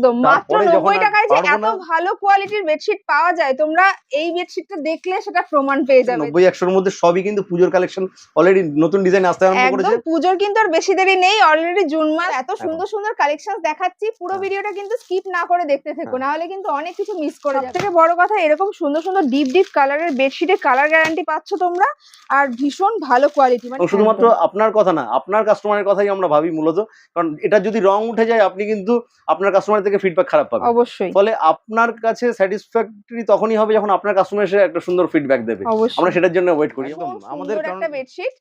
একদম। মাত্র নব্বই টাকায় যে এত ভালো কোয়ালিটির বেডশিট পাওয়া যায় তোমরা এই বেডশিটটা দেখলে সেটা প্রমাণ পেয়ে যাবে। নব্বই একশোর মধ্যে সবই কিন্তু পুজোর কালেকশন অলরেডি নতুন ডিজাইন আসতে আরম্ভ একদম করেছে। পুজোর কিন্তু আর বেশি দেরি নেই অলরেডি জুন মাস। এত সুন্দর সুন্দর কালেকশন দেখাচ্ছি পুরো হ্যাঁ। ভিডিওটা কিন্তু স্কিপ না করে দেখতে থেকো হ্যাঁ। না হলে কিন্তু অনেক কিছু মিস করে যাবে। থেকে বড় কথা এরকম সুন্দর সুন্দর ডিপ ডিপ কালারের বেডশিটের কালার গ্যারান্টি পাচ্ছ তোমরা আর ভীষণ ভালো কোয়ালিটি মানে শুধুমাত্র আপনার কথা না আপনার কাস্টমারের কথাই আমরা ভাবি মূলত। কারণ এটা যদি রং উঠে যায় আপনি কিন্তু আপনার কাস্টমার থেকে ফিডব্যাক খারাপ পাবেন অবশ্যই। ফলে আপনার কাছে স্যাটিসফ্যাক্টরি তখনই হবে যখন আপনার কাস্টমার এসে একটা সুন্দর ফিডব্যাক দেবে। আমরা সেটার জন্য ওয়েট করি। একদম আমাদের একটা বেডশিট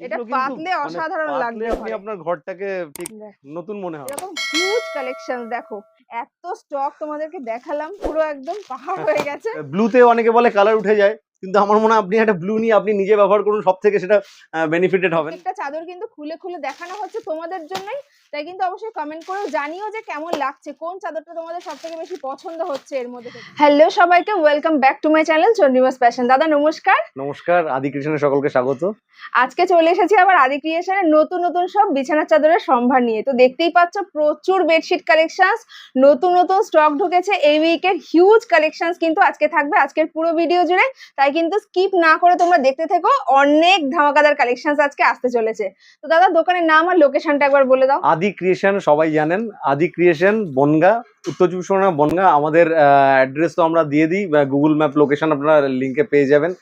এটা পাতলে মানে অসাধারণ লাগবে আপনি আপনার ঘরটাকে ঠিক নতুন মনে হবে। এরকম হিউজ কালেকশন দেখো এত স্টক তোমাদেরকে দেখালাম পুরো একদম পাহাড় হয়ে গেছে। ব্লুতে অনেকে বলে কালার উঠে যায় কিন্তু আমার মনে হয় আপনি একটা ব্লু নিয়ে আপনি নিজে ব্যবহার করুন সব থেকে সেটা বেনিফিটেড হবেন। একটা চাদর কিন্তু খুলে খুলে দেখানো হচ্ছে তোমাদের জন্যই। তাই কিন্তু অবশ্যই কমেন্ট করে জানিও যে কেমন লাগছে কোন চাদরটা তোমাদের সব থেকে বেশি পছন্দ হচ্ছে এর মধ্যে হ্যালো সবাইকে welcome back to my channel Chandima's passion দাদা নমস্কার। নমস্কার আদি কৃষ্ণের সকলকে স্বাগত। আজকে চলে এসেছি আবার আদি ক্রিয়েশনের নতুন নতুন সব বিছানার চাদরের সম্ভার নিয়ে। তো দেখতেই পাচ্ছ প্রচুর বেডশিট কালেকশনস নতুন নতুন স্টক ঢুকেছে। এই উইকের হিউজ কালেকশনস কিন্তু আজকে থাকবে। আজকের পুরো ভিডিও জুড়ে তাই কিন্তু স্কিপ না করে তোমরা দেখতে থেকো। অনেক ধামাকাদার কালেকশনস আজকে আসতে চলেছে। তো দাদা দোকানের নাম আর লোকেশনটা একবার বলে দাও। আদি ক্রিয়েশন সবাই জানেন আদি ক্রিয়েশন বনগা উত্তর চব্বিশ পরগনা বনগা আমাদের অ্যাড্রেস তো আমরা দিয়ে দিই গুগল ম্যাপ লোকেশন আপনারা লিঙ্কে পেয়ে যাবেন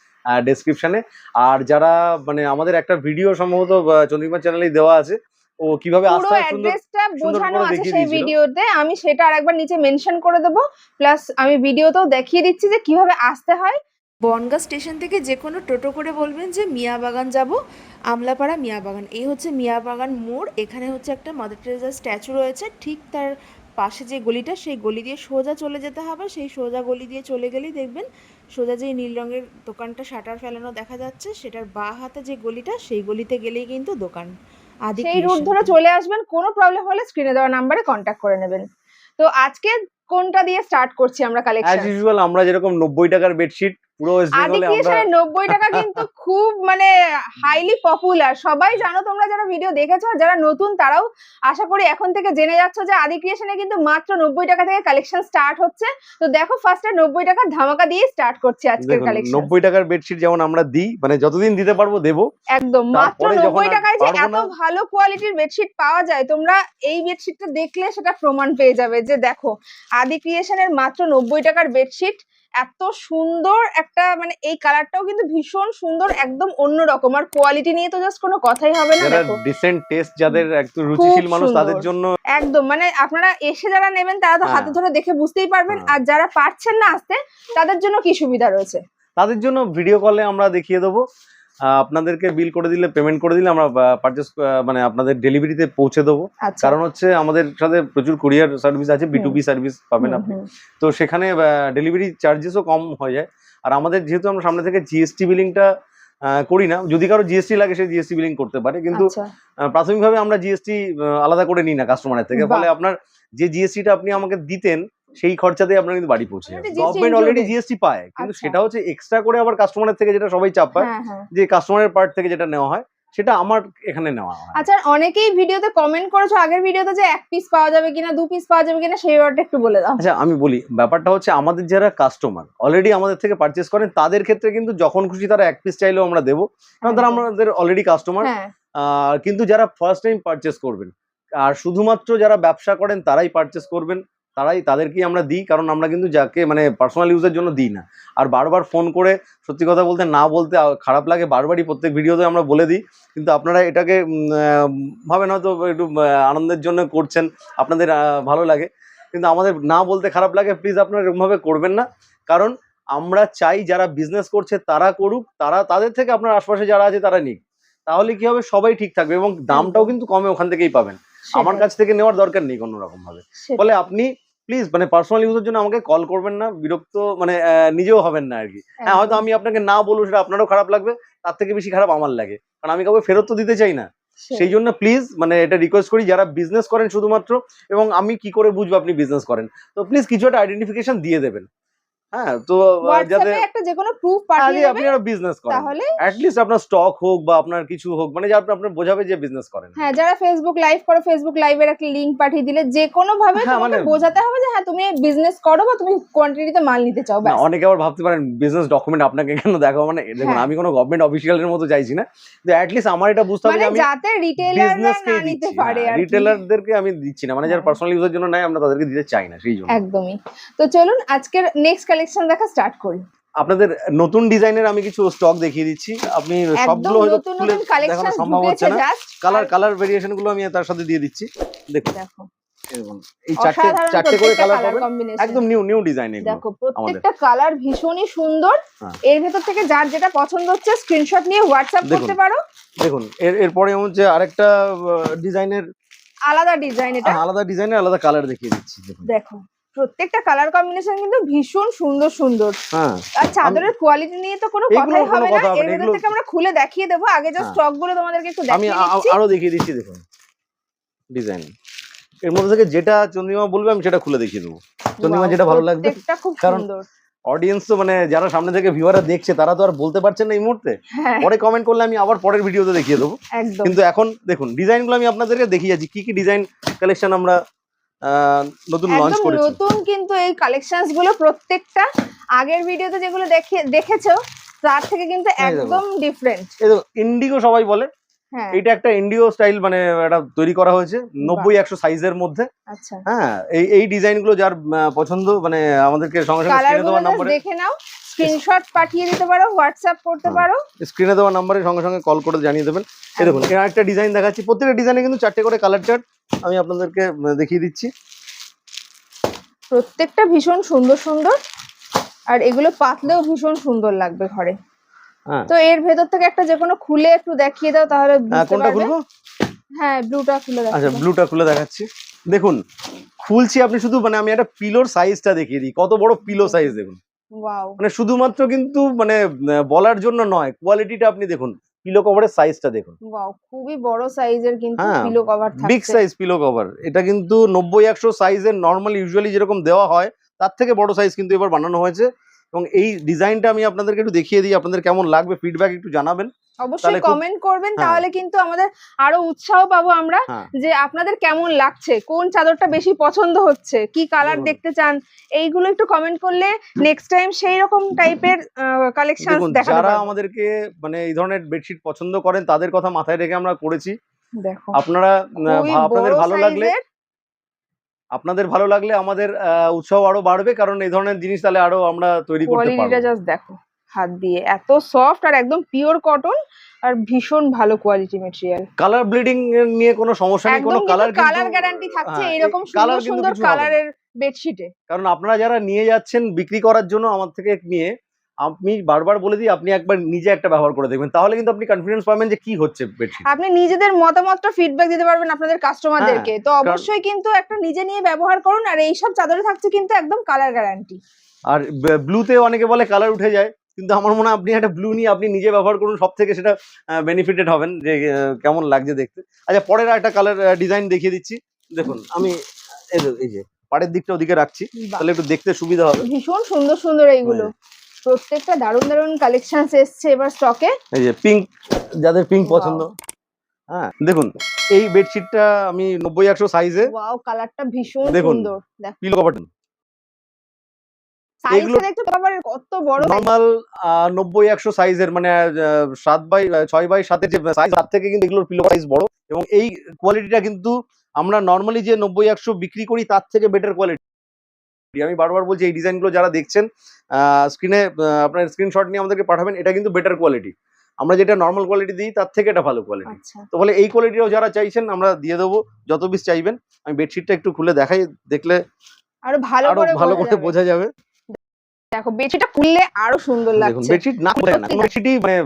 ডেসক্রিপশনে আর যারা মানে আমাদের একটা ভিডিও সম্ভবত চন্দ্রিমা চ্যানেলেই দেওয়া আছে ও কীভাবে পুরো আসতে অ্যাড্রেসটা বোঝানো আছে সেই ভিডিওতে আমি সেটা আরেকবার নিচে মেনশন করে দেবো। প্লাস আমি ভিডিওতেও দেখিয়ে দিচ্ছি যে কীভাবে আসতে হয়। বনগা স্টেশন থেকে যে কোনো টোটো করে বলবেন যে মিয়াবাগান যাব। আমলাপাড়া মিয়াবাগান এই হচ্ছে মিয়াবাগান মোড়। এখানে হচ্ছে একটা মাদার টেরেজার স্ট্যাচু রয়েছে। ঠিক তার পাশে যে গলিটা সেই গলি দিয়ে সোজা চলে যেতে হবে। সেই সোজা গলি দিয়ে চলে গেলেই দেখবেন সোজা যে নীল রঙের দোকানটা শাটার ফেলানো দেখা যাচ্ছে সেটার বা হাতে যে গলিটা সেই গলিতে গেলেই কিন্তু দোকান। আদি সেই রুট ধরে চলে আসবেন। কোনো প্রবলেম হলে স্ক্রিনে দেওয়া নাম্বারে কন্ট্যাক্ট করে নেবেন। তো আজকে কোনটা দিয়ে স্টার্ট করছি আমরা অ্যাজ কালেকশন ইউজুয়াল আমরা যেরকম নব্বই টাকার বেডশিট পুরো ওয়েস্ট আদি বেঙ্গলে আমরা টাকা কিন্তু খুব মানে হাইলি পপুলার সবাই জানো তোমরা যারা ভিডিও দেখেছ আর যারা নতুন তারাও আশা করি এখন থেকে জেনে যাচ্ছ যে আদি ক্রিয়েশনে কিন্তু মাত্র নব্বই টাকা থেকে কালেকশন স্টার্ট হচ্ছে। তো দেখো ফার্স্টে নব্বই টাকার ধামাকা দিয়ে স্টার্ট করছি আজকের কালেকশন নব্বই টাকার বেডশিট যেমন আমরা দিই মানে যতদিন দিতে পারব দেবো। একদম মাত্র তারপরে যখন নব্বই আর টাকায় যে এত ভালো কোয়ালিটির বেডশিট পাওয়া যায় তোমরা এই বেডশিটটা দেখলে সেটা প্রমাণ পেয়ে যাবে যে দেখো আদি ক্রিয়েশনের মাত্র নব্বই টাকার বেডশিট এত সুন্দর একটা মানে এই কালারটাও কিন্তু ভীষণ সুন্দর একদম অন্যরকম। আর কোয়ালিটি নিয়ে তো জাস্ট কোনো কথাই হবে না দেখো। ডিসেন্ট টেস্ট যাদের একটু রুচিশীল মানুষ তাদের জন্য একদম মানে আপনারা এসে যারা নেবেন তারা তো হ্যাঁ। হাতে ধরে দেখে বুঝতেই পারবেন। হ্যাঁ। আর যারা পারছেন না আসতে তাদের জন্য কি সুবিধা রয়েছে? তাদের জন্য ভিডিও কলে আমরা দেখিয়ে দেবো। আপনাদেরকে বিল করে দিলে পেমেন্ট করে দিলে আমরা পারচেস মানে আপনাদের ডেলিভারিতে পৌঁছে দেবো। আচ্ছা। কারণ হচ্ছে আমাদের সাথে প্রচুর কুরিয়ার সার্ভিস আছে বি টু সার্ভিস পাবেন আপনি। তো সেখানে ডেলিভারি চার্জেসও কম হয়ে যায়। আর আমাদের যেহেতু আমরা সামনে থেকে জিএসটি বিলিংটা করি না যদি কারও জিএসটি লাগে সে জিএসটি বিলিং করতে পারে। কিন্তু আচ্ছা। প্রাথমিকভাবে আমরা জিএসটি আলাদা করে নিই না কাস্টমারের থেকে। ফলে আপনার যে জিএসটিটা আপনি আমাকে দিতেন সেই খরচাতে আপনার কিন্তু বাড়ি পৌঁছে গভর্নমেন্ট অলরেডি জিএসটি পায় কিন্তু আচ্ছা। সেটা হচ্ছে এক্সট্রা করে আবার কাস্টমারের থেকে যেটা সবাই চাপ পায় হ্যাঁ হ্যাঁ। যে কাস্টমারের পার্ট থেকে যেটা নেওয়া হয় সেটা আমার এখানে নেওয়া হয়। আচ্ছা অনেকেই ভিডিওতে কমেন্ট করেছ আগের ভিডিওতে যে এক পিস পাওয়া যাবে কিনা দু পিস পাওয়া যাবে কিনা সেই ব্যাপারটা একটু বলে দাও। আচ্ছা আমি বলি ব্যাপারটা হচ্ছে আমাদের যারা কাস্টমার অলরেডি আমাদের থেকে পারচেস করেন তাদের ক্ষেত্রে কিন্তু যখন খুশি তারা এক পিস চাইলেও আমরা দেবো। কারণ তারা আমাদের অলরেডি কাস্টমার হ্যাঁ। কিন্তু যারা ফার্স্ট টাইম পারচেস করবেন আর শুধুমাত্র যারা ব্যবসা করেন তারাই পারচেস করবেন। তারাই তাদেরকেই আমরা দিই, কারণ আমরা কিন্তু যাকে মানে পার্সোনাল ইউজের জন্য দিই না। আর বারবার ফোন করে সত্যি কথা বলতে না বলতে খারাপ লাগে, বারবারই প্রত্যেক ভিডিওতে আমরা বলে দিই। কিন্তু আপনারা এটাকে ভাবেন হয়তো একটু আনন্দের জন্য করছেন, আপনাদের ভালো লাগে। কিন্তু আমাদের না বলতে খারাপ লাগে প্লিজ আপনারা এরকমভাবে করবেন না। কারণ আমরা চাই যারা বিজনেস করছে তারা করুক, তারা তাদের থেকে আপনার আশপাশে যারা আছে তারা নিক। তাহলে কি হবে? সবাই ঠিক থাকবে এবং দামটাও কিন্তু কমে ওখান থেকেই পাবেন। আমার কাছ থেকে নেওয়ার দরকার নেই কোনো রকম ভাবে। ফলে আপনি প্লিজ মানে পার্সোনাল ইউজের জন্য আমাকে কল করবেন না বিরক্ত মানে নিজেও হবেন না আর কি হ্যাঁ হয়তো আমি আপনাকে না বলব সেটা আপনারও খারাপ লাগবে তার থেকে বেশি খারাপ আমার লাগে। কারণ আমি কাউকে ফেরত তো দিতে চাই না। সেই জন্য প্লিজ মানে এটা রিকোয়েস্ট করি যারা বিজনেস করেন শুধুমাত্র এবং আমি কি করে বুঝব আপনি বিজনেস করেন? তো প্লিজ কিছু একটা আইডেন্টিফিকেশন দিয়ে দেবেন। হ্যাঁ তো যাতে একটা যে কোনো প্রুফ পাঠিয়ে আপনি একটা বিজনেস করেন তাহলে অ্যাটলিস্ট আপনার স্টক হোক বা আপনার কিছু হোক মানে যে আপনি আপনার বোঝাবে যে বিজনেস করেন। হ্যাঁ যারা ফেসবুক লাইভ করো ফেসবুক লাইভের একটা লিংক পাঠিয়ে দিলে যে কোনো ভাবে হ্যাঁ, তোমাকে মানে- বোঝাতে হবে যে হ্যাঁ তুমি বিজনেস করো বা তুমি কোয়ান্টিটিতে মাল নিতে চাও ব্যাস। অনেকে আবার ভাবতে পারেন বিজনেস ডকুমেন্ট আপনাকে কেন দেখাবো? মানে দেখুন হ্যাঁ। আমি কোনো গভর্নমেন্ট অফিসিয়ালের মতো চাইছি না। আমার এটা বুঝতে হবে মানে আমি যাতে না নিতে পারে আর কি। রিটেলারদেরকে আমি দিচ্ছি না। মানে যারা। পার্সোনাল ইউজের জন্য নেয় আমরা তাদেরকে দিতে চাই না সেই জন্য। একদমই। তো চলুন আজকের নেক্সট কালেকশন দেখা স্টার্ট করি। আপনাদের নতুন ডিজাইনের আমি কিছু স্টক দেখিয়ে দিচ্ছি। আপনি সবগুলো হয়তো নতুন খুলে নতুন কালেকশন দেখানো সম্ভব হচ্ছে না। কালার কালার ভেরিয়েশনগুলো আমি তার সাথে দিয়ে দিচ্ছি। দেখুন। দেখো। এই চারটে চারটে করে কালার কালার পাবেন। একদম নিউ নিউ ডিজাইন এগুলো দেখো প্রত্যেকটা কালার ভীষণই সুন্দর। হ্যাঁ। এর ভেতর থেকে যার যেটা পছন্দ হচ্ছে স্ক্রিনশট নিয়ে হোয়াটসঅ্যাপ। করতে পারো। দেখুন এর এরপরে হচ্ছে আরেকটা ডিজাইনের আলাদা ডিজাইন এটা। আলাদা ডিজাইনের আলাদা কালার দেখিয়ে দিচ্ছি। দেখো। প্রত্যেকটা কালার কম্বিনেশন কিন্তু ভীষণ সুন্দর সুন্দর। হ্যাঁ। আর চাদরের কোয়ালিটি নিয়ে তো কোনো কথাই হবে না। এর ভেতর থেকে আমরা খুলে দেখিয়ে দেবো। আগে যে। স্টকগুলো তোমাদেরকে একটু আমি দেখিয়ে দিচ্ছি। আরও দেখিয়ে দিচ্ছি দেখুন। ডিজাইন এর মধ্যে থেকে যেটা চন্দ্রিমা বলবে আমি সেটা খুলে দেখিয়ে দেবো। চন্দ্রিমা যেটা ভালো লাগবে। প্রত্যেকটা খুব সুন্দর। অডিয়েন্স তো মানে যারা সামনে থেকে ভিউয়াররা দেখছে তারা তো আর বলতে পারছেন না এই মুহূর্তে। হ্যাঁ। পরে কমেন্ট করলে আমি আবার পরের ভিডিওতে দেখিয়ে দেবো। কিন্তু এখন দেখুন ডিজাইনগুলো আমি আপনাদেরকে দেখিয়ে যাচ্ছি। কি কি ডিজাইন কালেকশন আমরা নতুন লঞ্চ করেছি। নতুন কিন্তু এই কালেকশনসগুলো প্রত্যেকটা আগের ভিডিওতে যেগুলো দেখে দেখেছ তার থেকে কিন্তু একদম ডিফারেন্ট ইন্ডিগো সবাই বলে হ্যাঁ এটা একটা ইন্ডিও স্টাইল মানে এটা তৈরি করা হয়েছে নব্বই একশো সাইজের মধ্যে। আচ্ছা। হ্যাঁ এই এই ডিজাইনগুলো যার পছন্দ মানে আমাদেরকে সঙ্গে সঙ্গে গুলো দেখে নাও স্ক্রিনশট পাঠিয়ে দিতে পারো হোয়াটসঅ্যাপ করতে হ্যাঁ। পারো। স্ক্রিনে দেওয়া নাম্বারে সঙ্গে সঙ্গে কল করে জানিয়ে দেবেন। এই দেখুন এর একটা ডিজাইন দেখাচ্ছি। প্রত্যেকটা ডিজাইনে কিন্তু চারটে করে কালার চার্ট আমি আপনাদেরকে দেখিয়ে দিচ্ছি। প্রত্যেকটা ভীষণ সুন্দর সুন্দর আর এগুলো পাতলেও ভীষণ সুন্দর লাগবে ঘরে। হ্যাঁ তো এর ভেতর থেকে একটা যে কোনো খুলে একটু দেখিয়ে দাও তাহলে হ্যাঁ, কোনটা খুলবো? হ্যাঁ ব্লুটা খুলে আচ্ছা ব্লুটা খুলে দেখাচ্ছি। দেখুন খুলছি আপনি শুধু মানে আমি একটা পিলোর সাইজটা দেখিয়ে দিই। কত বড় পিলো সাইজ দেখুন। ওয়াও মানে শুধুমাত্র কিন্তু মানে বলার জন্য নয় কোয়ালিটিটা আপনি দেখুন পিলো কভারের সাইজটা দেখুন। ওয়াও খুবই বড় সাইজের কিন্তু হ্যাঁ, pillow cover big size pillow cover এটা কিন্তু নব্বই একশো সাইজের নর্মাল ইউজুয়ালি যেরকম দেওয়া হয় তার থেকে বড় সাইজ কিন্তু এবার বানানো হয়েছে। এবং এই ডিজাইনটা আমি আপনাদেরকে একটু দেখিয়ে দিই আপনাদের কেমন লাগবে ফিডব্যাক একটু জানাবেন। অবশ্যই কমেন্ট করবেন হ্যাঁ। তাহলে কিন্তু আমাদের আরও উৎসাহ পাবো আমরা হ্যাঁ। যে আপনাদের কেমন লাগছে কোন চাদরটা বেশি পছন্দ হচ্ছে কি কালার দেখতে চান এইগুলো একটু কমেন্ট করলে নেক্সট টাইম সেই রকম টাইপের কালেকশন দেখাতে যারা আমাদেরকে মানে এই ধরনের বেডশিট পছন্দ করেন তাদের কথা মাথায় রেখে আমরা করেছি। দেখো। আপনারা আপনাদের ভালো লাগলে আপনাদের ভালো লাগলে আমাদের উৎসাহ আরও বাড়বে কারণ এই ধরনের জিনিস তাহলে আরও আমরা তৈরি করতে কোয়ালিটিটা পারব। জাস্ট দেখো হাত দিয়ে। এত সফট আর একদম পিওর কটন আর ভীষণ ভালো কোয়ালিটি মেটেরিয়াল কালার ব্লিডিং নিয়ে কোনো সমস্যা নেই কোনো কালার কালার গ্যারান্টি থাকছে হ্যাঁ, এরকম সুন্দর সুন্দর। কালারের বেডশিটে কারণ আপনারা যারা নিয়ে যাচ্ছেন বিক্রি করার জন্য আমার থেকে নিয়ে আমি বারবার বলে দিই আপনি একবার নিজে একটা ব্যবহার করে দেখবেন। তাহলে কিন্তু আপনি কনফিডেন্স পাবেন যে কি হচ্ছে বেডশিট আপনি নিজেদের মতামতটা ফিডব্যাক দিতে পারবেন আপনাদের কাস্টমারদেরকে হ্যাঁ, তো অবশ্যই কিন্তু একটা নিজে নিয়ে ব্যবহার করুন আর এই সব চাদরে থাকছে কিন্তু একদম কালার গ্যারান্টি আর ব্লুতে অনেকে বলে কালার উঠে যায় কিন্তু আমার মনে হয় আপনি একটা ব্লু নিয়ে আপনি নিজে ব্যবহার করুন সব থেকে সেটা বেনিফিটেড হবেন যে কেমন লাগছে দেখতে। আচ্ছা পরের একটা কালার ডিজাইন দেখিয়ে দিচ্ছি। দেখুন আমি এই যে- এই যে পাড়ের দিকটা ওদিকে রাখছি তাহলে একটু দেখতে সুবিধা হবে। ভীষণ সুন্দর সুন্দর এইগুলো। প্রত্যেকটা দারুণ দারুণ কালেকশন এসছে এবার স্টকে এই যে পিঙ্ক যাদের পিঙ্ক পছন্দ। হ্যাঁ দেখুন এই বেডশিটটা আমি নব্বই একশো সাইজে ওয়াও কালারটা ভীষণ সুন্দর। পিলো কভার কত বড়। নর্মাল নব্বই একশো সাইজের মানে সাত বাই ছয় বাই সাতের যে সাইজ তার থেকে কিন্তু এগুলোর পিলো সাইজ বড়। এবং এই কোয়ালিটিটা কিন্তু আমরা নর্মালি যে নব্বই একশো বিক্রি করি তার থেকে বেটার কোয়ালিটি আমি বারবার বলছি এই ডিজাইনগুলো যারা দেখছেন স্ক্রিনে আপনার স্ক্রিনশট নিয়ে আমাদেরকে পাঠাবেন এটা কিন্তু বেটার কোয়ালিটি আমরা যেটা নর্মাল কোয়ালিটি দিই তার থেকে এটা ভালো কোয়ালিটি আচ্ছা। তো বলে এই কোয়ালিটিও যারা চাইছেন আমরা দিয়ে দেবো যত পিস চাইবেন আমি বেডশিটটা একটু খুলে দেখাই দেখলে আরও ভালো আরও ভালো করে। বোঝা যাবে। দেখো বেডশিটটা খুললে আরও সুন্দর দেখুন লাগছে। বেডশিট না খুলে না কোনো বেডশিটই মানে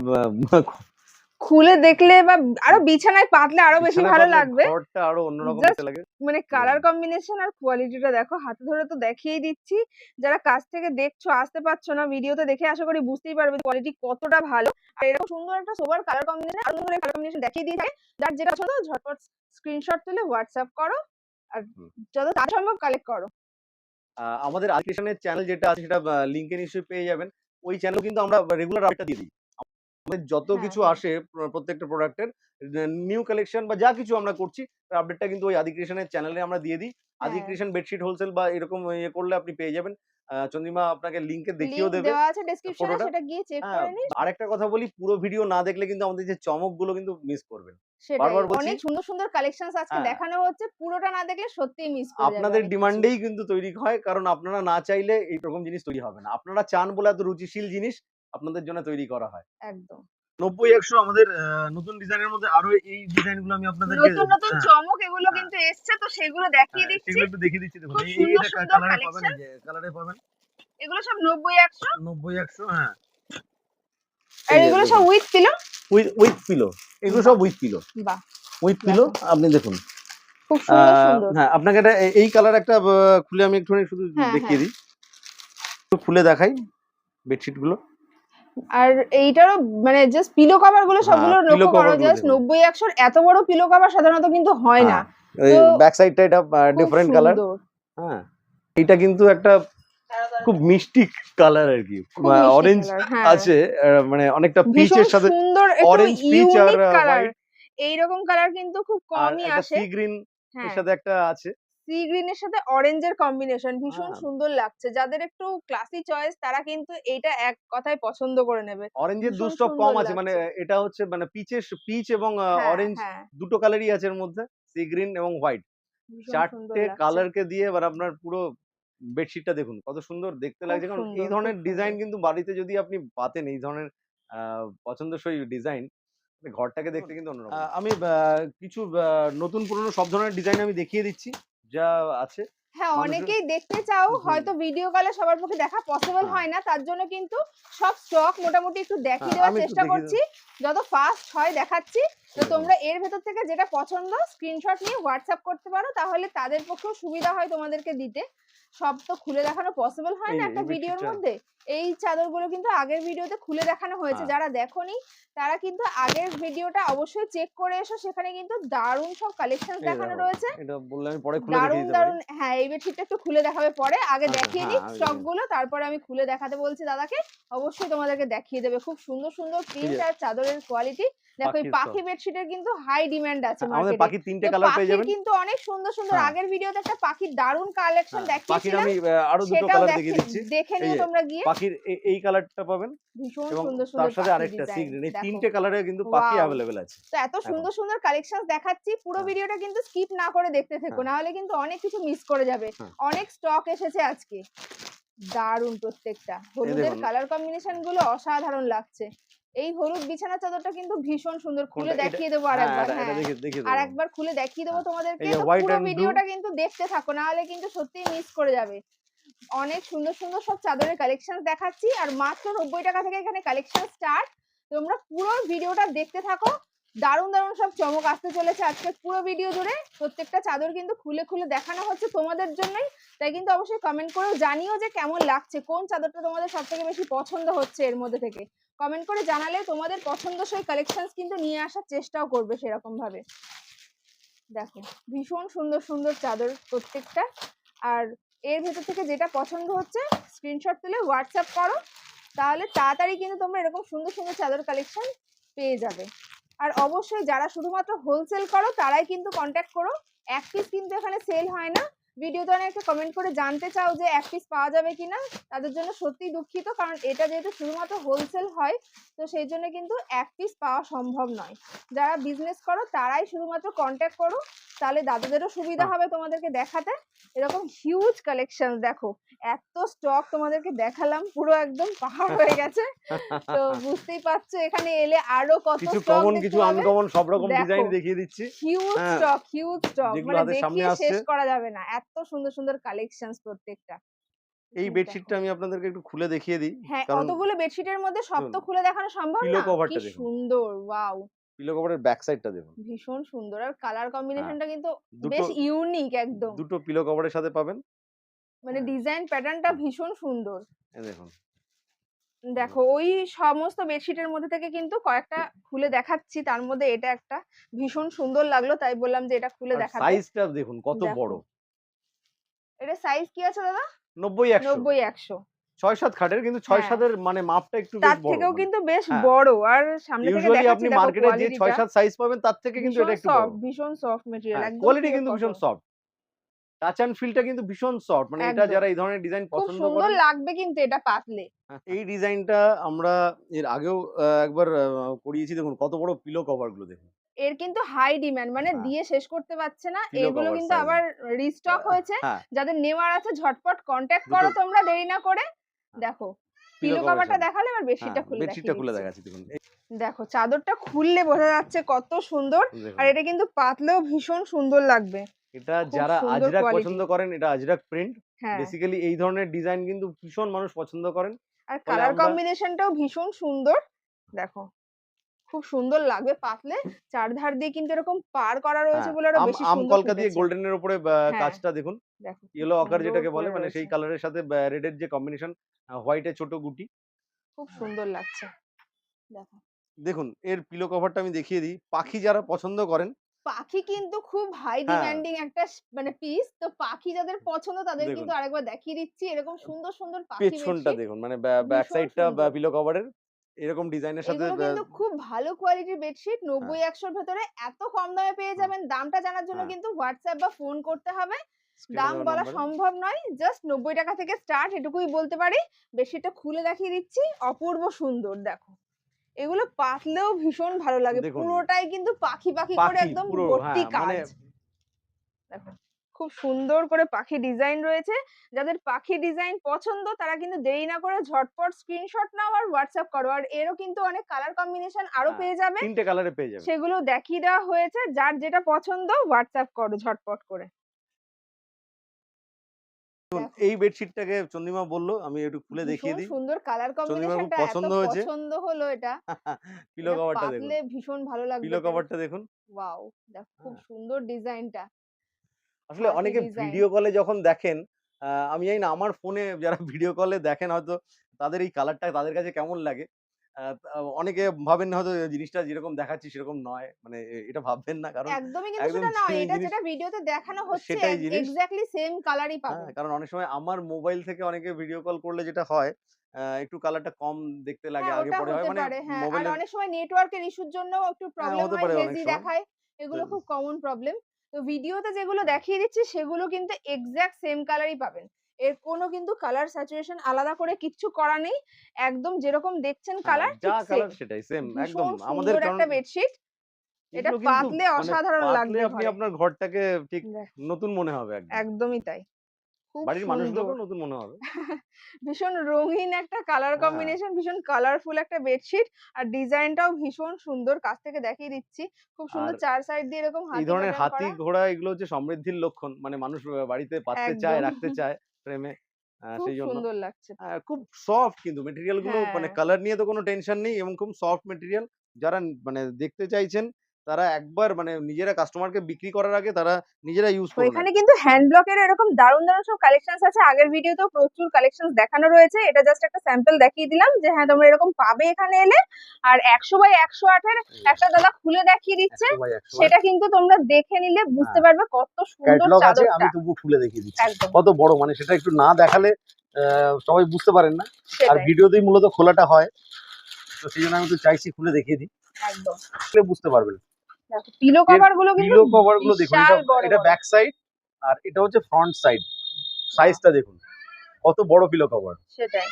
খুলে দেখলে বা আরও বিছানায় পাতলে আরও বেশি ভালো লাগবে। ঘরটা আরও অন্যরকম লাগে মানে কালার কম্বিনেশন আর কোয়ালিটিটা দেখো হাতে ধরে তো দেখিয়েই দিচ্ছি। যারা কাছ থেকে দেখছ আসতে পারছ না ভিডিওতে দেখে আশা করি বুঝতেই পারবে কোয়ালিটি কতটা ভালো। আর এরকম সুন্দর একটা সোবার কালার কম্বিনেশন আর সুন্দর কালার কম্বিনেশন দেখিয়ে দিয়ে থাকে যার যেটা পছন্দ ঝটপট স্ক্রিনশট তুলে হোয়াটসঅ্যাপ করো আর যত তাড়াতাড়ি সম্ভব কালেক্ট করো। আমাদের আর্টিশনের চ্যানেল যেটা আছে সেটা লিঙ্কে নিশ্চয়ই পেয়ে যাবেন। ওই চ্যানেল কিন্তু আমরা রেগুলার আপডেটটা দিয়ে দিই। যত হ্যাঁ, কিছু হ্যাঁ। আসে প্র- প্রত্যেকটা প্রোডাক্টের নিউ কালেকশন বা যা কিছু আমরা করছি আপডেটটা কিন্তু ওই আদি ক্রিয়েশনের চ্যানেলে আমরা দিয়ে দিই। আদি হ্যাঁ। ক্রিয়েশন বেডশিট হোলসেল বা এরকম ইয়ে করলে আপনি পেয়ে যাবেন। চন্দ্রিমা আপনাকে লিঙ্কে দেখিয়েও দেবে দেওয়া আছে ডেসক্রিপশনে সেটা গিয়ে চেক করে নিন আরেকটা কথা বলি পুরো ভিডিও না দেখলে কিন্তু আমাদের যে চমকগুলো কিন্তু মিস করবেন। বারবার বলছি- অনেক সুন্দর সুন্দর কালেকশনস আজকে। দেখানো হচ্ছে পুরোটা না দেখলে সত্যিই মিস করে আপনাদের ডিমান্ডেই কিন্তু তৈরি হয় কারণ আপনারা না চাইলে এইরকম জিনিস তৈরি হবে না। আপনারা চান বলে এত রুচিশীল জিনিস আপনাদের জন্য তৈরি করা হয়। একদম। নব্বই একশো আমাদের নতুন ডিজাইনের মধ্যে আরও এই ডিজাইনগুলো আমি আপনাদেরকে নতুন নতুন হ্যাঁ, চমক এগুলো হ্যাঁ। কিন্তু এসছে তো সেগুলো দেখিয়ে হ্যাঁ, দিচ্ছি। সেগুলো একটু দেখিয়ে দিচ্ছি দেখুন। এইটা কালারে পাবেন কালারে পাবেন। এগুলো সব নব্বই একশো? নব্বই একশো হ্যাঁ। আর এগুলো সব with pillow with with pillow এগুলো সব উইথ পিলো বাহ। উইথ পিলো আপনি দেখুন। খুব সুন্দর আহ, সুন্দর। হ্যাঁ আপনাকে এটা এই কালার একটা খুলে আমি একটুখানি শুধু দেখিয়ে দিই। একটু খুলে দেখাই বেডশিটগুলো। আর এইটারও মানে জাস্ট পিলো কভারগুলো হ্যাঁ, সবগুলো লক্ষ্য করো জাস্ট। নব্বই একশোর এত বড় পিলো কভার সাধারণত কিন্তু হয় না। ব্যাক সাইডটা এটা ডিফারেন্ট কালার হ্যাঁ এটা কিন্তু একটা খুব মিষ্টি কালার আর কি। অরেঞ্জ হ্যাঁ। আছে মানে অনেকটা পিচের সাথে সুন্দর orange, peach আর, এইরকম কালার কিন্তু খুব কমই আসে। সি গ্রিন হ্যাঁ। এর সাথে একটা আছে। সি গ্রিনের সাথে অরেঞ্জের কম্বিনেশন ভীষণ হ্যাঁ। সুন্দর লাগছে। যাদের একটু ক্লাসি চয়েস তারা কিন্তু এটা এক কথায় পছন্দ করে নেবে। অরেঞ্জের দু ভীষণ স্টক কম আছে মানে এটা হচ্ছে মানে পিচের পিচ এবং হ্যাঁ, অরেঞ্জ হ্যাঁ, দুটো কালারই আছে এর মধ্যে সি গ্রিন এবং হোয়াইট চারটে। কালারকে দিয়ে এবার আপনার পুরো বেডশিটটা দেখুন কত সুন্দর দেখতে লাগছে। কারণ এই ধরনের ডিজাইন কিন্তু বাড়িতে যদি আপনি পাতেন এই ধরনের আহ, পছন্দসই ডিজাইন ঘরটাকে দেখতে কিন্তু অন্যরকম। আমি আহ, কিছু নতুন পুরনো সব ধরনের ডিজাইন আমি দেখিয়ে দিচ্ছি। যা আছে হ্যাঁ অনেকেই দেখতে চাও হয়তো ভিডিও কলে সবার পক্ষে দেখা পসিবল হ্যাঁ। হয় না তার জন্য কিন্তু সব স্টক মোটামুটি একটু দেখিয়ে হ্যাঁ, দেওয়ার চেষ্টা করছি। যত ফাস্ট হয় দেখাচ্ছি তো তোমরা এর ভেতর থেকে যেটা পছন্দ স্ক্রিনশট নিয়ে হোয়াটসঅ্যাপ করতে পারো তাহলে তাদের পক্ষেও সুবিধা হয় তোমাদেরকে দিতে। সব তো খুলে দেখানো পসিবল হয় না একটা ভিডিওর মধ্যে? এই চাদরগুলো কিন্তু আগের ভিডিওতে খুলে দেখানো হয়েছে হ্যাঁ। যারা দেখোনি তারা কিন্তু আগের ভিডিওটা অবশ্যই চেক করে এসো সেখানে কিন্তু দারুণ সব কালেকশন দেখানো রয়েছে। এটা বললে আমি পরে খুলে দারুণ দারুণ হ্যাঁ এই বেডশিটটা একটু খুলে দেখাবে পরে আগে আচ্ছা, দেখিয়ে হ্যাঁ, নিই আমি স্টকগুলো তারপরে আমি খুলে দেখাতে বলছি দাদাকে। অবশ্যই তোমাদেরকে দেখিয়ে দেবে খুব সুন্দর সুন্দর প্রিন্ট আর চাদরের কোয়ালিটি দেখো এই পাখি বেডশিটের কিন্তু হাই ডিমান্ড আছে হ্যাঁ, আমাদের মার্কেটে পাখির তিনটে কালার পেয়ে যাবেন। কিন্তু অনেক সুন্দর সুন্দর। হ্যাঁ। আগের ভিডিওতে একটা পাখির দারুণ কালেকশন হ্যাঁ, পাখির আমি আরও দুটো কালার দেখে দেখিয়ে দিচ্ছি। দেখে নিও তোমরা গিয়ে। পাখির এই কালারটা পাবেন ভীষণ এবং সুন্দর তার সাথে আরেকটা সি গ্রিন এই তিনটে কালারে কিন্তু পাখি. অ্যাভেলেবেল আছে। তো এত সুন্দর সুন্দর কালেকশন দেখাচ্ছি। পুরো হ্যাঁ। ভিডিওটা কিন্তু স্কিপ না করে দেখতে থেকো হ্যাঁ। না হলে কিন্তু অনেক কিছু মিস করে যাবে। হ্যাঁ। অনেক স্টক এসেছে আজকে। দারুণ প্রত্যেকটা। হলুদের কালার কম্বিনেশনগুলো অসাধারণ লাগছে। এই হলুদ বিছানা চাদরটা কিন্তু ভীষণ সুন্দর। খুলে দেখিয়ে দেবো আর হ্যাঁ, একবার এটা হ্যাঁ আর একবার খুলে দেখিয়ে দেবো হ্যাঁ। তোমাদেরকে। পুরো। ভিডিওটা কিন্তু দেখতে থাকো না হলে কিন্তু সত্যি মিস করে যাবে। অনেক সুন্দর সুন্দর সব চাদরের কালেকশন দেখাচ্ছি আর মাত্র নব্বই টাকা থেকে এখানে কালেকশন স্টার্ট তোমরা পুরো ভিডিওটা দেখতে থাকো দারুণ দারুণ সব চমক আসতে চলেছে আজকে পুরো ভিডিও জুড়ে। প্রত্যেকটা চাদর কিন্তু খুলে খুলে দেখানো হচ্ছে তোমাদের জন্যই। তাই কিন্তু অবশ্যই কমেন্ট করেও জানিও যে কেমন লাগছে, কোন চাদরটা তোমাদের সব থেকে বেশি পছন্দ হচ্ছে এর মধ্যে থেকে। কমেন্ট করে জানালে তোমাদের পছন্দসই কালেকশনস কিন্তু নিয়ে আসার চেষ্টাও করবে সেরকম ভাবে দেখো, ভীষণ সুন্দর সুন্দর চাদর প্রত্যেকটা। আর এর ভেতর থেকে যেটা পছন্দ হচ্ছে স্ক্রিনশট তুলে হোয়াটসঅ্যাপ করো। তাহলে তাড়াতাড়ি কিন্তু তোমরা এরকম সুন্দর সুন্দর চাদর কালেকশন পেয়ে যাবে। আর অবশ্যই যারা শুধুমাত্র হোলসেল করো, তারাই কিন্তু কন্ট্যাক্ট করো। এক পিস কিন্তু এখানে সেল হয় না। ভিডিওতে অনেকে কমেন্ট করে জানতে চাও যে এক পিস পাওয়া যাবে কিনা তাদের জন্য সত্যিই দুঃখিত কারণ এটা যেহেতু শুধুমাত্র হোলসেল হয় তো সেই জন্য কিন্তু এক পিস পাওয়া সম্ভব নয়। যারা বিজনেস করো তারাই শুধুমাত্র কন্ট্যাক্ট করো তাহলে দাদাদেরও সুবিধা হ্যাঁ। হবে তোমাদেরকে দেখাতে। এরকম হিউজ কালেকশন দেখো এত স্টক তোমাদেরকে দেখালাম পুরো একদম পাহাড় হয়ে গেছে। তো বুঝতেই পারছ এখানে এলে আরও কত কিছু কমন কিছু আনকমন সব রকম ডিজাইন দেখিয়ে দিচ্ছি। হিউজ। স্টক হিউজ স্টক মানে দেখিয়ে শেষ করা যাবে না। এত সুন্দর সুন্দর কালেকশনস প্রত্যেকটা। এই। বেডশিটটা আমি আপনাদেরকে একটু খুলে দেখিয়ে দিই হ্যাঁ কারণ অতগুলো বেডশিটের মধ্যে সব তো খুলে দেখানো সম্ভব না? কি সুন্দর ওয়াও পিলো কভারের ব্যাক সাইডটা দেখুন। ভীষণ সুন্দর আর কালার কম্বিনেশনটা কিন্তু বেশ ইউনিক একদম। দুটো পিলো কভারের সাথে পাবেন। মানে হ্যাঁ। ডিজাইন প্যাটার্নটা ভীষণ সুন্দর। দেখুন। দেখো ওই সমস্ত বেডশিটের মধ্যে থেকে কিন্তু কয়েকটা খুলে দেখাচ্ছি তার মধ্যে এটা একটা ভীষণ সুন্দর লাগল তাই বললাম যে এটা খুলে দেখাতে। সাইজটা দেখুন কত বড়। এটা সাইজ কি আছে দাদা? নব্বই একশো। নব্বই একশো। ছয় সাত খাটের কিন্তু ছয় হ্যাঁ। সাতের মানে মাপটা একটু তার থেকেও মানে। কিন্তু বেশ হ্যাঁ। বড়। আর সামনে থেকে দেখাচ্ছি আপনি মার্কেটে যে ছয় সাত সাইজ পাবেন তার থেকে কিন্তু এটা একটু সফট ভীষণ সফট মেটেরিয়াল একদম কোয়ালিটি কিন্তু ভীষণ সফট টাচ অ্যান্ড ফিলটা কিন্তু ভীষণ সফট মানে এটা যারা এই ধরনের ডিজাইন পছন্দ সুন্দর লাগবে কিন্তু এটা পাতলে। হ্যাঁ, এই ডিজাইনটা আমরা এর আগেও একবার করিয়েছি। দেখুন কত বড় পিলো কভারগুলো দেখুন। এর কিন্তু হাই ডিমান্ড মানে হ্যাঁ। দিয়ে শেষ করতে পারছে না। এগুলো কিন্তু আবার রিস্টক হয়েছে। হ্যাঁ। যাদের নেওয়ার আছে ঝটপট কন্ট্যাক্ট করো তোমরা দেরি না করে। দেখো পিলো কভারটা দেখালে এবার বেডশিটটা হ্যাঁ খুলে বেডশিটটা খুলে দেখাচ্ছি দেখুন। দেখো চাদরটা খুললে বোঝা যাচ্ছে কত সুন্দর। আর এটা কিন্তু পাতলেও ভীষণ সুন্দর লাগবে। এটা যারা আজরাক পছন্দ করেন এটা আজরাক প্রিন্ট হ্যাঁ। বেসিক্যালি এই ধরনের ডিজাইন কিন্তু ভীষণ মানুষ পছন্দ করেন। আর কালার কম্বিনেশনটাও ভীষণ সুন্দর। দেখো খুব সুন্দর লাগবে পাতলে চারধার দিয়ে কিন্তু এরকম পার করা রয়েছে হ্যাঁ, বলে আরও বেশি আম কলকা দিয়ে। গোল্ডেনের উপরে আহ, হ্যাঁ। কাজটা দেখুন দেখো ইয়েলো অকার যেটাকে বলে মানে সেই। কালারের সাথে রেডের যে কম্বিনেশন হোয়াইটের ছোট গুটি খুব সুন্দর লাগছে দেখো দেখুন এর পিলো কভারটা আমি দেখিয়ে দিই পাখি যারা পছন্দ করেন পাখি কিন্তু খুব হাই হ্যাঁ। ডিমান্ডিং একটা মানে পিস তো পাখি যাদের পছন্দ তাদের। কিন্তু আরেকবার দেখিয়ে দিচ্ছি এরকম সুন্দর সুন্দর পাখি পেছনটা দেখুন মানে ব্যাক সাইডটা। পিলো কভারের এরকম ডিজাইনের সাথে কিন্তু খুব ভালো কোয়ালিটির বেডশিট হ্যাঁ। নব্বই একশোর ভেতরে এত কম দামে পেয়ে যাবেন। দামটা জানার জন্য হ্যাঁ। কিন্তু হোয়াটসঅ্যাপ বা ফোন করতে হবে। দাম বলা সম্ভব নয়। জাস্ট নব্বই টাকা থেকে স্টার্ট এটুকুই বলতে পারি। বেডশিটটা খুলে দেখিয়ে দিচ্ছি। অপূর্ব সুন্দর দেখো। এগুলো পাতলেও ভীষণ ভালো লাগে। পুরোটাই কিন্তু পাখি পাখি করে একদম ভর্তি হ্যাঁ কাজ। মানে দেখো। খুব সুন্দর করে পাখি ডিজাইন রয়েছে। যাদের পাখি ডিজাইন পছন্দ তারা কিন্তু দেরি না করে ঝটপট স্ক্রিনশট নাও আর হোয়াটসঅ্যাপ করো। আর এরও কিন্তু অনেক কালার কম্বিনেশন আরও পেয়ে যাবে। তিনটে কালারে পেয়ে যাবেন সেগুলো দেখিয়ে দেওয়া হয়েছে। যার যেটা পছন্দ হোয়াটসঅ্যাপ করো ঝটপট করে। এই বেডশিটটাকে চন্দিমা বলল আমি একটু খুলে দেখিয়ে দিই। সুন্দর কালার কম্বিনেশনটা পছন্দ হয়েছে। পছন্দ হলো এটা। পিলো কভারটা দেখুন। ভীষণ ভালো লাগবে পিলো কভারটা দেখুন। ওয়াও দেখো খুব হ্যাঁ। সুন্দর ডিজাইনটা আসলে অনেকে ভিডিও কলে যখন দেখেন আমি জানি না আমার ফোনে যারা ভিডিও কলে দেখেন হয়তো তাদের এই কালারটা তাদের কাছে কেমন লাগে? অনেকে ভাবেন হয়তো জিনিসটা যেরকম দেখাচ্ছি সেরকম নয়। মানে এটা ভাববেন না। কারণ একদমই কিন্তু সেটা নয়। এটা যেটা ভিডিওতে দেখানো হচ্ছে। এক্স্যাক্টলি সেম কালারই হ্যাঁ, পাবেন। কারণ অনেক সময় আমার মোবাইল থেকে অনেকে ভিডিও কল করলে যেটা হয় আহ, একটু কালারটা কম দেখতে লাগে হ্যাঁ আগে পরে হয়। মানে পারে হ্যাঁ আর মোবাইলে অনেক সময় নেটওয়ার্কের ইস্যুর জন্য একটু প্রবলেম হয়। পারে হেজি দেখায়। এগুলো খুব কমন প্রবলেম তো ভিডিওতে যেগুলো দেখিয়ে দিচ্ছি সেগুলো কিন্তু এক্স্যাক্ট সেম কালারই পাবেন। এর কোনো কিন্তু কালার স্যাচুরেশন আলাদা করে কিচ্ছু করা নেই। একদম যেরকম দেখছেন হ্যাঁ, কালার যা ঠিক কালার সেটাই সেম একদম। আমাদের একটা বেডশিট এটা পাতলে মানে অসাধারণ লাগবে আপনি আপনার ঘরটাকে ঠিক নতুন মনে হবে একদমই তাই। বাড়ির সুন্দর। মানুষগুলোকেও নতুন মনে হবে। ভীষণ রঙিন একটা কালার হ্যাঁ। কম্বিনেশন ভীষণ কালারফুল একটা বেডশিট আর ডিজাইনটাও ভীষণ সুন্দর। কাছ থেকে দেখিয়ে দিচ্ছি। খুব সুন্দর চার সাইড দিয়ে এরকম এই ধরনের হাতি ঘোড়া এগুলো হচ্ছে সমৃদ্ধির লক্ষণ। মানে মানুষ বাড়িতে পাততে চায় রাখতে চায় প্রেমে সেই জন্য সুন্দর লাগছে। খুব সফট কিন্তু মেটেরিয়ালগুলো মানে হ্যাঁ। কালার নিয়ে তো কোনো টেনশন নেই এবং খুব সফট মেটেরিয়াল যারা মানে দেখতে চাইছেন তারা একবার মানে নিজেরা কাস্টমারকে বিক্রি করার আগে তারা নিজেরা ইউজ করে এখানে কিন্তু হ্যান্ড ব্লকের এরকম দারুণ দারুণ সব কালেকশনস আছে। আগের ভিডিওতেও প্রচুর কালেকশনস দেখানো রয়েছে। এটা জাস্ট একটা স্যাম্পল দেখিয়ে দিলাম যে হ্যাঁ তোমরা এরকম পাবে এখানে এলে। আর একশো বাই একশো আটের একটা দাদা খুলে দেখিয়ে দিচ্ছে। সেটা কিন্তু তোমরা দেখে নিলে বুঝতে পারবে কত সুন্দর আছে আমি চাদরটা তবু খুলে দেখিয়ে দিচ্ছি। কত বড় মানে সেটা একটু না দেখালে সবাই বুঝতে পারেন না। আর ভিডিওতেই মূলত খোলাটা হয়। তো সেই জন্য আমি তো চাইছি খুলে দেখিয়ে দিই। একদম। বুঝতে পারবেন। দেখো পিলো কভারগুলো কিন্তু পিলো কভারগুলো দেখুন এটা। ব্যাক সাইড আর এটা হচ্ছে ফ্রন্ট সাইড সাইজটা দেখুন কত বড় পিলো কভার সেটাই।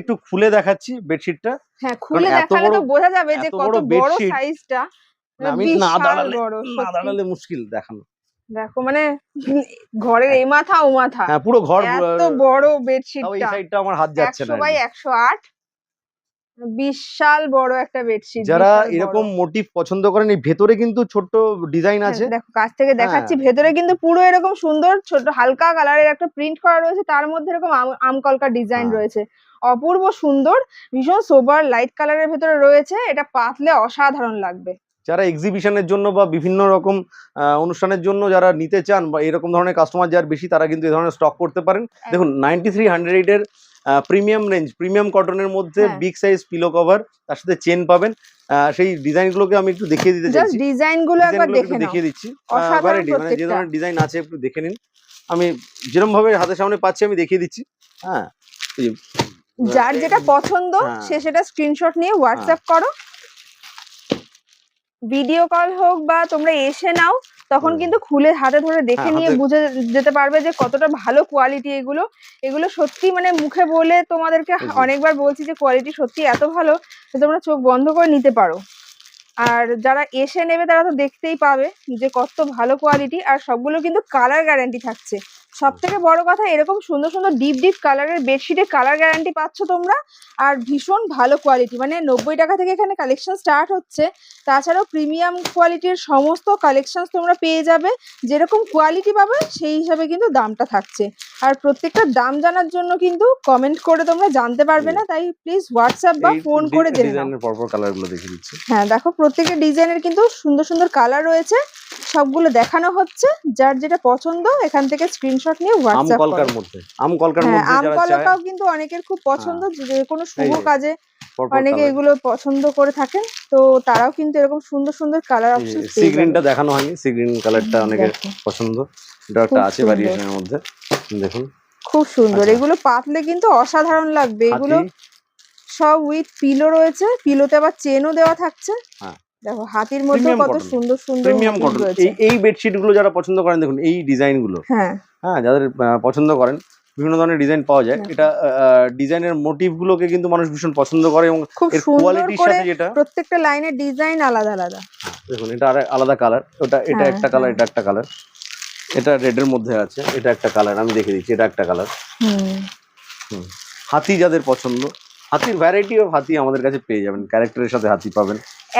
একটু খুলে দেখাচ্ছি বেডশিটটা হ্যাঁ খুলে দেখালে তো বোঝা যাবে যে কত বড় সাইজটা আমি না দাঁড়ালে না দাঁড়ালে মুশকিল দেখানো। দেখো মানে ঘরের এ মাথা ও মাথা। হ্যাঁ পুরো ঘর এত বড় এই বেডশিটটা সাইডটা আমার হাত যাচ্ছে না বাই একশো আট। বিশাল বড় একটা বেডশিট যারা এরকম মোটিভ পছন্দ করেন এই ভেতরে কিন্তু ছোট্ট ডিজাইন আছে। দেখো কাছ থেকে দেখাচ্ছি হ্যাঁ। ভেতরে কিন্তু পুরো এরকম সুন্দর ছোট হালকা কালারের একটা প্রিন্ট করা রয়েছে তার মধ্যে এরকম আম- আমকলকা ডিজাইন হ্যাঁ। রয়েছে। অপূর্ব সুন্দর ভীষণ সোবার লাইট কালারের ভেতরে রয়েছে এটা পাতলে অসাধারণ লাগবে। যারা এক্সিবিশনের জন্য বা বিভিন্ন রকম অনুষ্ঠানের জন্য যারা নিতে চান বা এরকম ধরনের কাস্টমার যার বেশি তারা কিন্তু এই ধরনের স্টক করতে পারেন। দেখুন নাইনটি থ্রি হান্ড্রেড এর প্রিমিয়াম রেঞ্জ প্রিমিয়াম কটনের মধ্যে। বিগ সাইজ পিলো কভার তার সাথে চেন পাবেন। সেই ডিজাইন গুলোকে আমি একটু দেখিয়ে দিতে চাইছি। ডিজাইনগুলো একবার দেখে দেখিয়ে দিচ্ছি। ভ্যারাইটি মানে যে ধরনের ডিজাইন আছে একটু দেখে নিন। আমি যেরকম ভাবে হাতের সামনে পাচ্ছি আমি দেখিয়ে দিচ্ছি। হ্যাঁ যার যেটা পছন্দ হ্যাঁ। সে সেটা স্ক্রিনশট নিয়ে হোয়াটসঅ্যাপ করো। ভিডিও কল হোক বা তোমরা এসে নাও তখন কিন্তু খুলে হাতে ধরে দেখে হ্যাঁ, নিয়ে বুঝে যেতে পারবে যে কতটা ভালো কোয়ালিটি এগুলো এগুলো সত্যি মানে মুখে বলে তোমাদেরকে অনেকবার বলছি যে কোয়ালিটি সত্যি এত ভালো যে তোমরা চোখ বন্ধ করে নিতে পারো। আর যারা এসে নেবে তারা তো দেখতেই পাবে যে কত ভালো কোয়ালিটি আর সবগুলো কিন্তু কালার গ্যারান্টি থাকছে। সব থেকে বড় কথা এরকম সুন্দর সুন্দর ডিপ ডিপ কালারের বেডশিটে কালার গ্যারান্টি পাচ্ছ তোমরা আর ভীষণ ভালো কোয়ালিটি মানে নব্বই টাকা থেকে এখানে কালেকশন স্টার্ট হচ্ছে। তাছাড়াও প্রিমিয়াম কোয়ালিটির সমস্ত কালেকশন তোমরা পেয়ে যাবে। যেরকম কোয়ালিটি পাবে সেই হিসাবে কিন্তু দামটা থাকছে। আর প্রত্যেকটা দাম জানার জন্য কিন্তু কমেন্ট করে তোমরা জানতে পারবে না তাই প্লিজ হোয়াটসঅ্যাপ বা ফোন করে জেনে নাও। হ্যাঁ দেখো প্রত্যেকটা ডিজাইনের কিন্তু সুন্দর সুন্দর কালার রয়েছে। সবগুলো দেখানো হচ্ছে। যার যেটা পছন্দ এখান থেকে স্ক্রিনশট নিয়ে হোয়াটসঅ্যাপ কলকার মধ্যে। আম কলকার হ্যাঁ মধ্যে যারা চায় কলকাও কিন্তু অনেকের খুব পছন্দ। যে কোনো শুভ কাজে অনেকে এগুলো পছন্দ করে থাকেন তো তারাও কিন্তু এরকম সুন্দর সুন্দর কালার অপশন সি গ্রিনটা দেখানো হয়নি। সি গ্রিন কালারটা অনেকের পছন্দ। এটা একটা আছে সুন্দর। ভ্যারিয়েশনের মধ্যে। দেখুন। খুব সুন্দর। আচ্ছা। এগুলো পাতলে কিন্তু অসাধারণ লাগবে। এগুলো সব উইথ পিলো রয়েছে। পিলোতে আবার চেনও দেওয়া থাকছে। হ্যাঁ। দেখো হাতির মধ্যে কত সুন্দর সুন্দর প্রিমিয়াম কটন এই এই বেডশিটগুলো যারা পছন্দ করেন দেখুন এই ডিজাইনগুলো হ্যাঁ। হ্যাঁ যাদের পছন্দ করেন বিভিন্ন ধরনের ডিজাইন পাওয়া যায়। দেখো। এটা ডিজাইনের মোটিভ গুলোকে কিন্তু মানুষ ভীষণ পছন্দ করে এবং এর কোয়ালিটির সাথে যেটা প্রত্যেকটা লাইনের ডিজাইন আলাদা আলাদা। দেখুন এটা আর আলাদা কালার ওটা এটা হ্যাঁ, একটা কালার হ্যাঁ। এটা একটা কালার এটা রেডের মধ্যে আছে এটা একটা কালার আমি দেখে দিচ্ছি এটা একটা কালার হুম। হাতি যাদের পছন্দ হাতির ভ্যারাইটি অফ হাতি আমাদের কাছে পেয়ে যাবেন ক্যারেক্টারের সাথে হাতি পাবেন।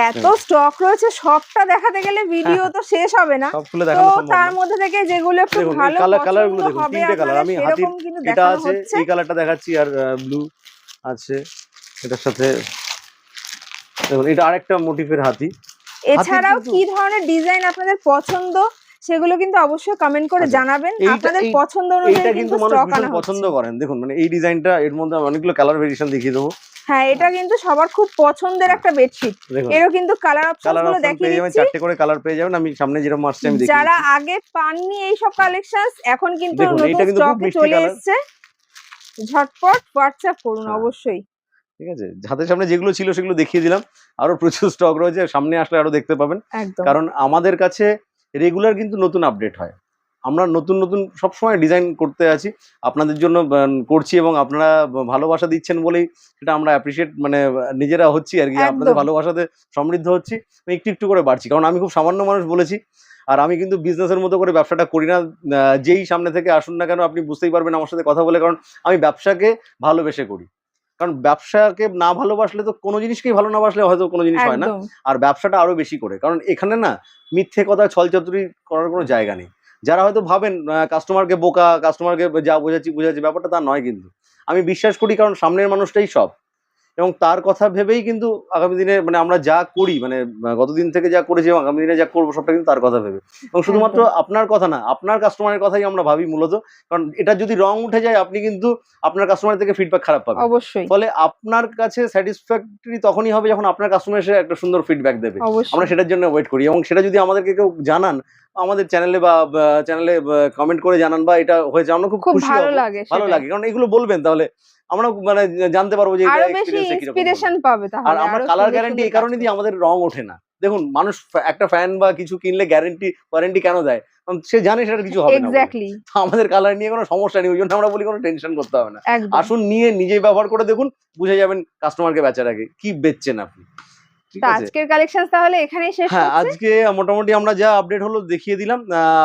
এত স্টক রয়েছে সবটা দেখাতে গেলে ভিডিও তো শেষ হবে না। সব খুলে দেখানো সম্ভব তার মধ্যে থেকে যেগুলো একটু ভালো কালার কালারগুলো দেখুন তিনটে কালার আমি হাতি এটা আছে এই কালারটা দেখাচ্ছি আর ব্লু আছে এটার সাথে দেখুন এটা আরেকটা মোটিফের হাতি। এছাড়াও কি ধরনের ডিজাইন আপনাদের পছন্দ? সেগুলো কিন্তু অবশ্যই কমেন্ট করে আচ্ছা, জানাবেন। আপনাদের পছন্দ অনুযায়ী কিন্তু স্টক আনা পছন্দ করেন। দেখুন মানে এই ডিজাইনটা এর মধ্যে অনেকগুলো কালার ভেরিয়েশন দেখিয়ে দেবো। হ্যাঁ এটা কিন্তু সবার খুব পছন্দের একটা বেডশিট এরও কিন্তু কালার অপশনগুলো দেখিয়ে দিচ্ছি। চারটে করে কালার পেয়ে যাবেন। আমি সামনে যেরকম আসছে আমি দেখিয়ে যারা আগে পাননি এইসব কালেকশন এখন কিন্তু নতুন স্টকে চলে। এসেছে। ঝটপট হোয়াটসঅ্যাপ করুন হ্যাঁ। অবশ্যই। ঠিক আছে হাতের সামনে যেগুলো ছিল সেগুলো দেখিয়ে দিলাম। আরও প্রচুর স্টক রয়েছে সামনে আসলে আরও দেখতে পাবেন। কারণ আমাদের কাছে রেগুলার কিন্তু নতুন আপডেট হয়। আমরা নতুন নতুন সবসময় ডিজাইন করতে আছি। আপনাদের জন্য করছি এবং আপনারা ভালোবাসা দিচ্ছেন বলেই সেটা আমরা অ্যাপ্রিসিয়েট মানে নিজেরা হচ্ছি আর কি আপনাদের ভালোবাসাতে সমৃদ্ধ হচ্ছি। একটু একটু করে বাড়ছি কারণ আমি খুব সামান্য মানুষ বলেছি। আর আমি কিন্তু বিজনেসের মতো করে ব্যবসাটা করি না যেই সামনে থেকে আসুন না কেন আপনি বুঝতেই পারবেন আমার সাথে কথা বলে কারণ আমি ব্যবসাকে ভালোবেসে করি। কারণ ব্যবসাকে না ভালোবাসলে তো কোনো জিনিসকেই ভালো না বাসলে হয়তো কোনো জিনিস হয় না। আর ব্যবসাটা আরও বেশি করে। কারণ এখানে না মিথ্যে কথা ছলচাতুরি করার কোনো জায়গা নেই। যারা হয়তো ভাবেন কাস্টমারকে বোকা কাস্টমারকে যা বোঝাচ্ছি বুঝাচ্ছি ব্যাপারটা তা নয় কিন্তু। আমি বিশ্বাস করি কারণ সামনের মানুষটাই সব। এবং তার কথা ভেবেই কিন্তু আগামী দিনে মানে আমরা যা করি মানে গতদিন থেকে যা করেছি এবং আগামী দিনে যা করব সবটা কিন্তু তার কথা ভেবে। এবং শুধুমাত্র আপনার কথা না আপনার কাস্টমারের কথাই আমরা ভাবি মূলত কারণ এটা যদি রং উঠে যায় আপনি কিন্তু আপনার কাস্টমার থেকে ফিডব্যাক খারাপ পাবেন। অবশ্যই। ফলে আপনার কাছে স্যাটিসফ্যাক্টরি তখনই হবে যখন আপনার কাস্টমার এসে একটা সুন্দর ফিডব্যাক দেবে। আমরা সেটার জন্য ওয়েট করি এবং সেটা যদি আমাদেরকে কেউ জানান আমাদের চ্যানেলে বা চ্যানেলে কমেন্ট করে জানান বা এটা হয়েছে। আমরা খুব খুশি ভালো লাগে ভালো লাগে। কারণ এগুলো বলবেন তাহলে আমরা মানে জানতে পারব যে আরও বেশি। ইন্সপিরেশন পাবে তাহলে আর আমরা কালার গ্যারান্টি এই কারণে দিই আমাদের রং ওঠে না। দেখুন মানুষ একটা ফ্যান বা কিছু কিনলে গ্যারান্টি ওয়ারেন্টি কেন দেয়? সে জানে সেটা কিছু হবে না আমাদের কালার নিয়ে কোনো সমস্যা নেই ওই জন্য আমরা বলি কোনো টেনশন করতে হবে না। আসুন নিয়ে নিজেই ব্যবহার করে দেখুন বুঝে যাবেন কাস্টমারকে বেচার আগে কি বেচছেন আপনি? তো আজকের কালেকশন তাহলে এখানেই শেষ হ্যাঁ আজকে মোটামুটি আমরা যা আপডেট হলো দেখিয়ে দিলাম।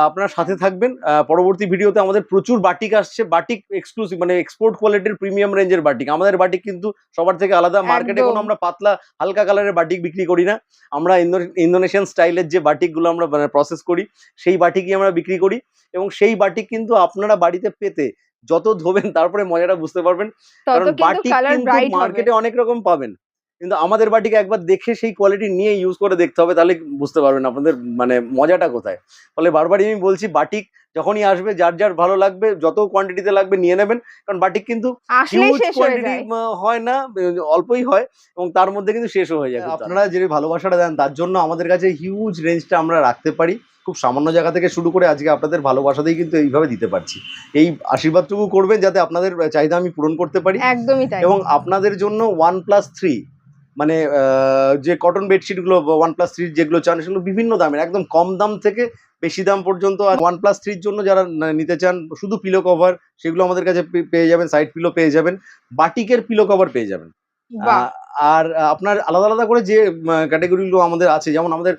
আপনারা সাথে থাকবেন। পরবর্তী ভিডিওতে আমাদের প্রচুর বাটিক আসছে। বাটিক এক্সক্লুসিভ মানে এক্সপোর্ট কোয়ালিটির প্রিমিয়াম রেঞ্জের বাটিক। আমাদের বাটিক কিন্তু সবার থেকে আলাদা। মার্কেটে কোনো আমরা পাতলা হালকা কালারের বাটিক বিক্রি করি না। আমরা ইন্দোনেশিয়ান স্টাইলের যে বাটিকগুলো আমরা প্রসেস করি সেই বাটিকই আমরা বিক্রি করি। এবং সেই বাটিক কিন্তু আপনারা বাড়িতে পেতে যত ধোবেন তারপরে মজাটা বুঝতে পারবেন। কারণ বাটিক কিন্তু মার্কেটে অনেক রকম পাবেন। কিন্তু আমাদের বাটিকে একবার দেখে সেই কোয়ালিটি নিয়ে ইউজ করে দেখতে হবে তাহলে বুঝতে পারবেন আপনাদের মানে মজাটা কোথায়। ফলে বারবারই আমি বলছি বাটিক যখনই আসবে যার যার ভালো লাগবে যত কোয়ান্টিটিতে লাগবে নিয়ে নেবেন কারণ বাটিক কিন্তু হিউজ কোয়ান্টিটি হয় না অল্পই হয় এবং তার মধ্যে কিন্তু শেষও হয়ে যায় আপনারা যে ভালোবাসাটা দেন তার জন্য আমাদের কাছে হিউজ রেঞ্জটা আমরা রাখতে পারি। খুব সামান্য জায়গা থেকে শুরু করে আজকে আপনাদের ভালোবাসাতেই কিন্তু এইভাবে দিতে পারছি। এই আশীর্বাদটুকু করবেন যাতে আপনাদের চাহিদা আমি পূরণ করতে পারি। একদমই তাই। এবং আপনাদের জন্য ওয়ান প্লাস থ্রি মানে আহ, যে কটন বেডশিটগুলো ওয়ান প্লাস থ্রির যেগুলো চান সেগুলো বিভিন্ন দামের একদম কম দাম থেকে বেশি দাম পর্যন্ত আর ওয়ান প্লাস থ্রির জন্য যারা নিতে চান শুধু পিলো কভার সেগুলো আমাদের কাছে পেয়ে যাবেন সাইড পিলো পেয়ে যাবেন বাটিকের পিলো কভার পেয়ে যাবেন। আর আপনার আলাদা আলাদা করে যে ক্যাটাগরিগুলো আমাদের আছে যেমন আমাদের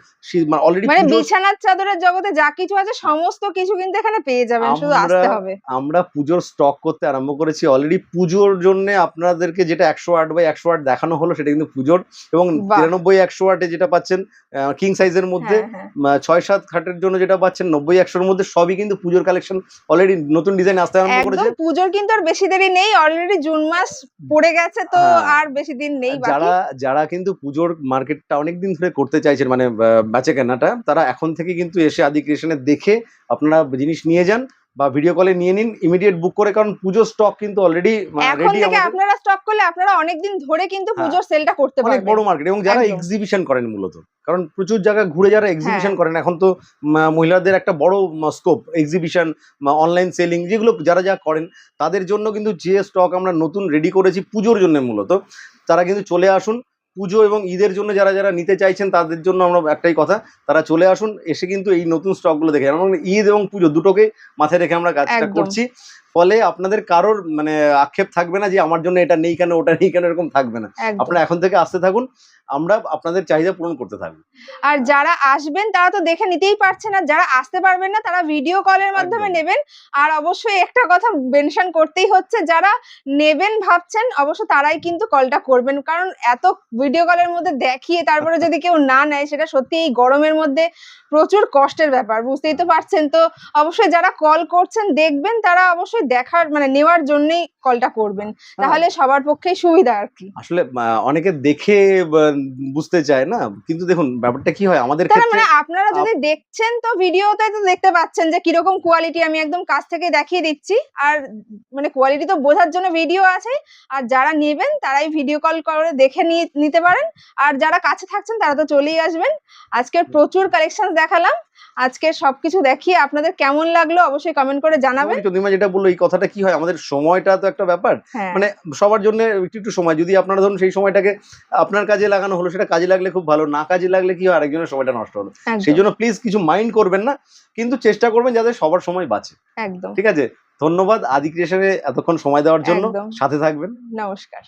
অলরেডি মানে বিছানার চাদরের জগতে যা কিছু আছে সমস্ত কিছু কিন্তু এখানে পেয়ে যাবেন শুধু আসতে হবে আমরা পুজোর স্টক করতে আরম্ভ করেছি অলরেডি পুজোর জন্য আপনাদেরকে যেটা একশো আট বাই একশো আট দেখানো হলো সেটা কিন্তু পুজোর এবং। তিরানব্বই একশো আটে যেটা পাচ্ছেন কিং সাইজের মধ্যে হ্যাঁ, হ্যাঁ। ছয় সাত খাটের জন্য যেটা পাচ্ছেন নব্বই একশোর মধ্যে সবই কিন্তু পুজোর কালেকশন অলরেডি নতুন ডিজাইন আসতে আরম্ভ করেছে পুজোর কিন্তু আর বেশি দেরি নেই অলরেডি জুন মাস পড়ে গেছে তো হ্যাঁ। আর বেশি দিন নেই যারা যারা কিন্তু পুজোর মার্কেটটা অনেকদিন ধরে করতে চাইছেন মানে বেচাকেনাটা বেচে কেনাটা তারা এখন থেকে কিন্তু এসে আদি ক্রিয়েশনে দেখে আপনারা জিনিস নিয়ে যান। বা ভিডিও কলে নিয়ে নিন ইমিডিয়েট বুক করে কারণ পুজোর স্টক কিন্তু অলরেডি এখন রেডি থেকে আপনারা স্টক করলে আপনারা অনেক দিন ধরে কিন্তু হ্যাঁ। পুজোর সেলটা করতে অনেক বড় মার্কেট এবং যারা এক্সিবিশন করেন মূলত কারণ প্রচুর জায়গা ঘুরে যারা এক্সিবিশন হ্যাঁ। করেন এখন তো মহিলাদের একটা বড় স্কোপ এক্সিবিশন অনলাইন সেলিং যেগুলো যারা যা করেন তাদের জন্য কিন্তু যে স্টক আমরা নতুন রেডি করেছি পুজোর জন্য মূলত তারা কিন্তু চলে আসুন পুজো এবং ঈদের জন্য যারা যারা নিতে চাইছেন তাদের জন্য আমরা একটাই কথা তারা চলে আসুন এসে কিন্তু এই নতুন স্টকগুলো দেখে এবং ঈদ এবং পুজো দুটোকে মাথায় রেখে আমরা কাজটা করছি। ফলে আপনাদের কারোর মানে আক্ষেপ থাকবে না যে আমার জন্য এটা নেই কেন ওটা নেই কেন এরকম থাকবে না। আপনারা এখন থেকে আসতে থাকুন আমরা আপনাদের চাহিদা পূরণ করতে থাকব। আর যারা আসবেন তারা তো দেখে নিতেই পারছে না। যারা আসতে পারবেন না তারা ভিডিও কলের মাধ্যমে নেবেন। আর অবশ্যই একটা কথা মেনশন করতেই হচ্ছে যারা নেবেন ভাবছেন অবশ্য তারাই কিন্তু কলটা করবেন। কারণ এত ভিডিও কলের মধ্যে দেখিয়ে তারপরে যদি কেউ না নেয় সেটা সত্যি এই গরমের মধ্যে প্রচুর কষ্টের ব্যাপার, বুঝতেই তো পারছেন। তো অবশ্যই যারা কল করছেন, দেখবেন তারা অবশ্যই দেখার মানে নেওয়ার জন্যই কলটা করবেন তাহলে সবার পক্ষেই সুবিধা আর কি। আসলে অনেকে দেখে বুঝতে চায় না। কিন্তু দেখুন ব্যাপারটা কি হয়? আমাদের ক্ষেত্রে মানে আপনারা যদি দেখছেন তো ভিডিওতে তো দেখতে পাচ্ছেন যে কীরকম কোয়ালিটি আমি একদম কাছ থেকে দেখিয়ে দিচ্ছি। আর মানে কোয়ালিটি তো বোঝার জন্য ভিডিও আছে। আর যারা নেবেন তারাই ভিডিও কল করে দেখে নিতে পারেন। আর যারা কাছে থাকছেন তারা তো চলেই আসবেন। আজকে প্রচুর কালেকশন দেখালাম। আজকে সবকিছু দেখিয়ে আপনাদের কেমন লাগল অবশ্যই কমেন্ট করে জানাবেন। যেটা বলল এই কথাটা কি হয়? আমাদের সময়টা তো একটা ব্যাপার। হ্যাঁ। মানে সবার জন্য একটু একটু সময়। যদি আপনারা ধরুন সেই সময়টাকে আপনার কাজে লাগানো হলো সেটা কাজে লাগলে খুব ভালো। না কাজে লাগলে কি হয়? আরেকজনের সময়টা নষ্ট হলো। সেই জন্য প্লিজ কিছু মাইন্ড করবেন না কিন্তু চেষ্টা করবেন যাতে সবার সময় বাঁচে। একদম। ঠিক আছে? ধন্যবাদ আদি ক্রিয়েশনে এতক্ষণ সময় দেওয়ার জন্য। সাথে থাকবেন। নমস্কার।